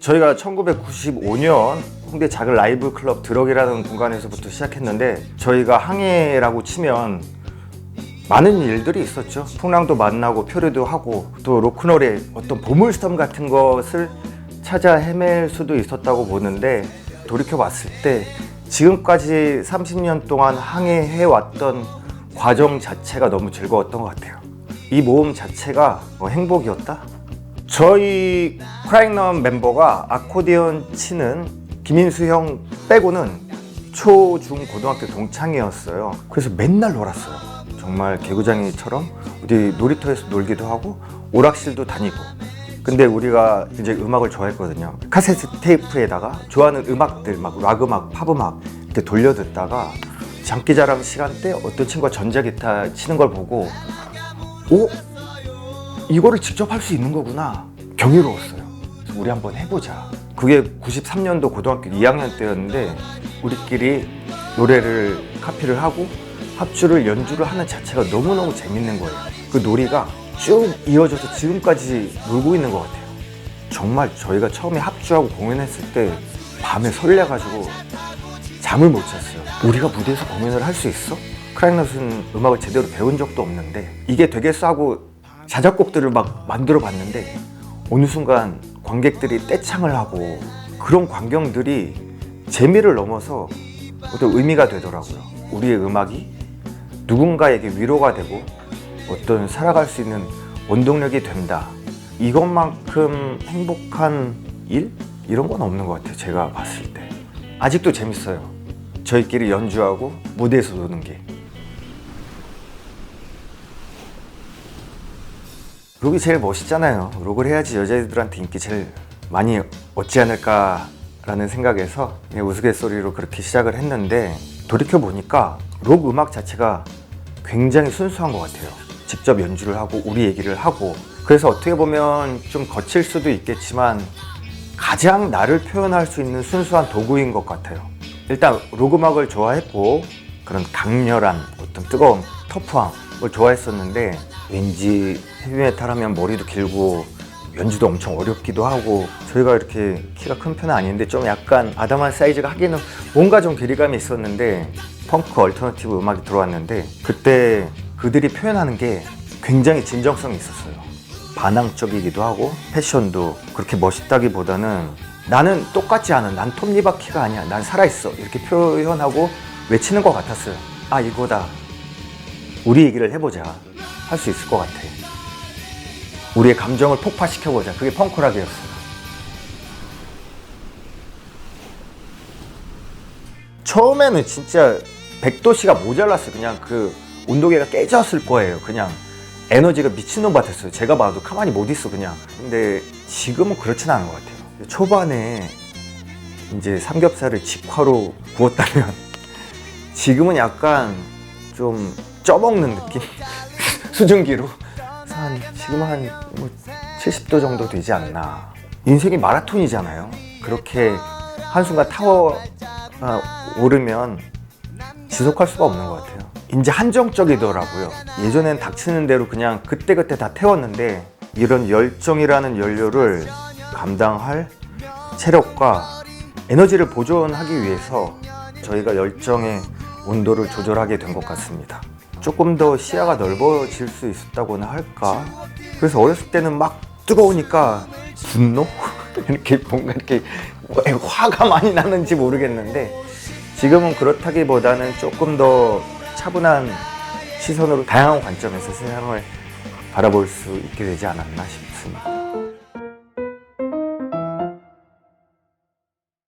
저희가 1995년 홍대 작은 라이브 클럽 드럭이라는 공간에서부터 시작했는데 저희가 항해라고 치면 많은 일들이 있었죠. 풍랑도 만나고 표류도 하고 또 로큰롤의 어떤 보물섬 같은 것을 찾아 헤맬 수도 있었다고 보는데 돌이켜 봤을 때 지금까지 30년 동안 항해해 왔던 과정 자체가 너무 즐거웠던 것 같아요. 이 모험 자체가 뭐 행복이었다? 저희 크라잉넘 멤버가 아코디언 치는 김인수 형 빼고는 초, 중, 고등학교 동창이었어요. 그래서 맨날 놀았어요. 정말 개구장이처럼 어디 놀이터에서 놀기도 하고 오락실도 다니고. 근데 우리가 이제 음악을 좋아했거든요. 카세트 테이프에다가 좋아하는 음악들 막 락 음악, 팝 음악 이렇게 돌려 듣다가 장기자랑 시간대 어떤 친구가 전자기타 치는 걸 보고 오 이거를 직접 할 수 있는 거구나 경이로웠어요. 우리 한번 해보자. 그게 93년도 고등학교 2학년 때였는데 우리끼리 노래를 카피를 하고 합주를 연주를 하는 자체가 너무너무 재밌는 거예요. 그 놀이가 쭉 이어져서 지금까지 놀고 있는 것 같아요. 정말 저희가 처음에 합주하고 공연했을 때 밤에 설레가지고 잠을 못 잤어요. 우리가 무대에서 공연을 할 수 있어? 크라잉넛은 음악을 제대로 배운 적도 없는데 이게 되겠어 하고 자작곡들을 막 만들어 봤는데 어느 순간 관객들이 떼창을 하고 그런 광경들이 재미를 넘어서 어떤 의미가 되더라고요. 우리의 음악이 누군가에게 위로가 되고 어떤 살아갈 수 있는 원동력이 된다. 이것만큼 행복한 일? 이런 건 없는 것 같아요. 제가 봤을 때. 아직도 재밌어요. 저희끼리 연주하고 무대에서 노는 게. 록이 제일 멋있잖아요. 록을 해야지 여자애들한테 인기 제일 많이 얻지 않을까라는 생각에서 그냥 우스갯소리로 그렇게 시작을 했는데 돌이켜 보니까 록 음악 자체가 굉장히 순수한 것 같아요. 직접 연주를 하고 우리 얘기를 하고 그래서 어떻게 보면 좀 거칠 수도 있겠지만 가장 나를 표현할 수 있는 순수한 도구인 것 같아요. 일단 록 음악을 좋아했고 그런 강렬한 어떤 뜨거운 터프함을 좋아했었는데 왠지 헤비메탈 하면 머리도 길고 연주도 엄청 어렵기도 하고 저희가 이렇게 키가 큰 편은 아닌데 좀 약간 아담한 사이즈가 하기는 뭔가 좀 괴리감이 있었는데 펑크 얼터너티브 음악이 들어왔는데 그때 그들이 표현하는 게 굉장히 진정성이 있었어요. 반항적이기도 하고 패션도 그렇게 멋있다기보다는 나는 똑같지 않은 난 톱니바퀴가 아니야 난 살아있어. 이렇게 표현하고 외치는 것 같았어요. 아 이거다. 우리 얘기를 해보자. 할 수 있을 것 같아. 우리의 감정을 폭파시켜보자. 그게 펑크락이었어요. 처음에는 진짜 100도씨가 모자랐어요. 그냥 그 온도계가 깨졌을 거예요. 그냥 에너지가 미친놈 같았어요. 제가 봐도 가만히 못 있어 그냥. 근데 지금은 그렇진 않은 것 같아요 초반에 이제 삼겹살을 직화로 구웠다면 지금은 약간 좀 쪄먹는 느낌? 수증기로? 한 지금 한뭐 70도 정도 되지 않나. 인생이 마라톤이잖아요. 그렇게 한순간 타워 아, 오르면 지속할 수가 없는 것 같아요. 이제 한정적이더라고요. 예전엔 닥치는 대로 그냥 그때그때 다 태웠는데 이런 열정이라는 연료를 감당할 체력과 에너지를 보존하기 위해서 저희가 열정의 온도를 조절하게 된 것 같습니다. 조금 더 시야가 넓어질 수 있었다고나 할까? 그래서 어렸을 때는 막 뜨거우니까 분노? 이렇게 뭔가 이렇게 왜 화가 많이 나는지 모르겠는데 지금은 그렇다기보다는 조금 더 차분한 시선으로 다양한 관점에서 세상을 바라볼 수 있게 되지 않았나 싶습니다.